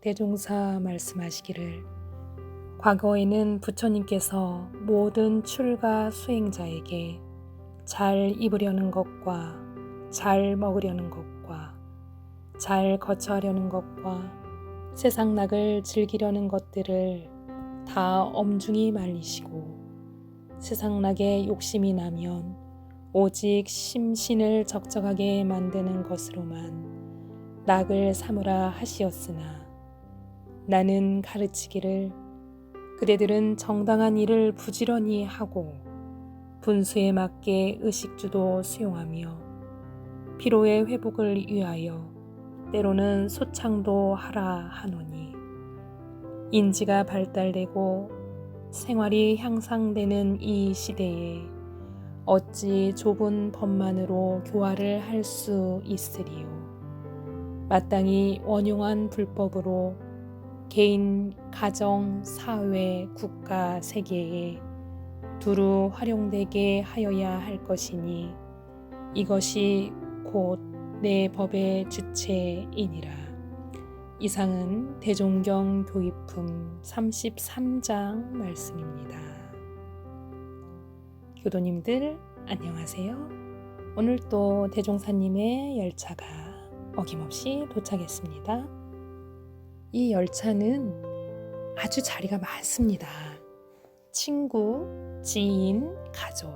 대종사 말씀하시기를 과거에는 부처님께서 모든 출가 수행자에게 잘 입으려는 것과 잘 먹으려는 것과 잘 거처하려는 것과 세상 낙을 즐기려는 것들을 다 엄중히 말리시고 세상 낙에 욕심이 나면 오직 심신을 적적하게 만드는 것으로만 낙을 삼으라 하시었으나 나는 가르치기를 그대들은 정당한 일을 부지런히 하고 분수에 맞게 의식주도 수용하며 피로의 회복을 위하여 때로는 소창도 하라 하노니 인지가 발달되고 생활이 향상되는 이 시대에 어찌 좁은 법만으로 교화를 할 수 있으리요. 마땅히 원용한 불법으로 개인, 가정, 사회, 국가, 세계에 두루 활용되게 하여야 할 것이니 이것이 곧 내 법의 주체이니라. 이상은 대종경 교입품 33장 말씀입니다. 교도님들 안녕하세요. 오늘 또 대종사님의 열차가 어김없이 도착했습니다. 이 열차는 아주 자리가 많습니다. 친구, 지인, 가족,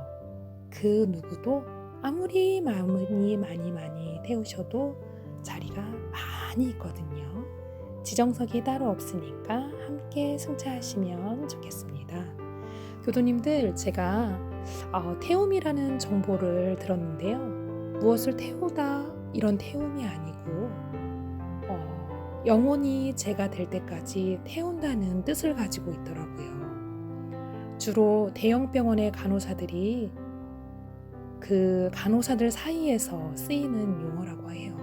그 누구도 아무리 마음이 많이 많이 태우셔도 자리가 많이 있거든요. 지정석이 따로 없으니까 함께 승차하시면 좋겠습니다. 교도님들, 제가 어, 태움이라는 정보를 들었는데요. 무엇을 태우다 이런 태움이 아니고 어, 영원히 제가 될 때까지 태운다는 뜻을 가지고 있더라고요. 주로 대형 병원의 간호사들이 그 간호사들 사이에서 쓰이는 용어라고 해요.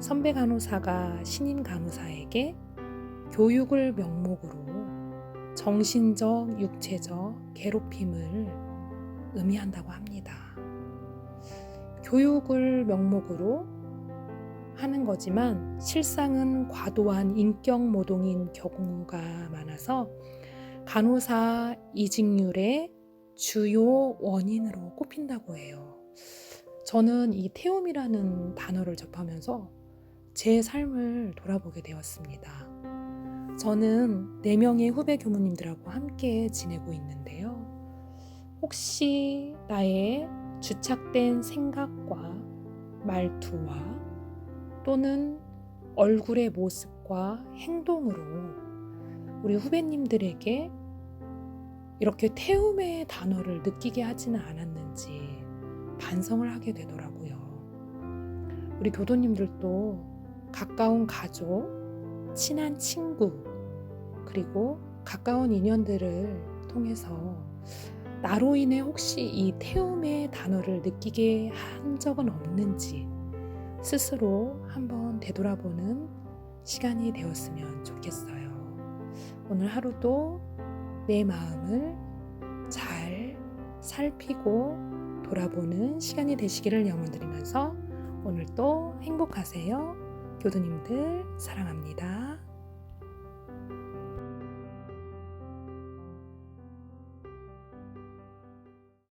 선배 간호사가 신인 간호사에게 교육을 명목으로 정신적, 육체적 괴롭힘을 의미한다고 합니다. 교육을 명목으로 하는 거지만 실상은 과도한 인격 모동인 경우가 많아서 간호사 이직률의 주요 원인으로 꼽힌다고 해요. 저는 이 태움이라는 단어를 접하면서 제 삶을 돌아보게 되었습니다. 저는 4명의 후배 교무님들하고 함께 지내고 있는데요. 혹시 나의 주착된 생각과 말투와 또는 얼굴의 모습과 행동으로 우리 후배님들에게 이렇게 태움의 단어를 느끼게 하지는 않았는지 반성을 하게 되더라고요. 우리 교도님들도 가까운 가족, 친한 친구, 그리고 가까운 인연들을 통해서 나로 인해 혹시 이 태움의 단어를 느끼게 한 적은 없는지 스스로 한번 되돌아보는 시간이 되었으면 좋겠어요. 오늘 하루도 내 마음을 잘 살피고 돌아보는 시간이 되시기를 염원드리면서 오늘도 행복하세요. 교도님들 사랑합니다.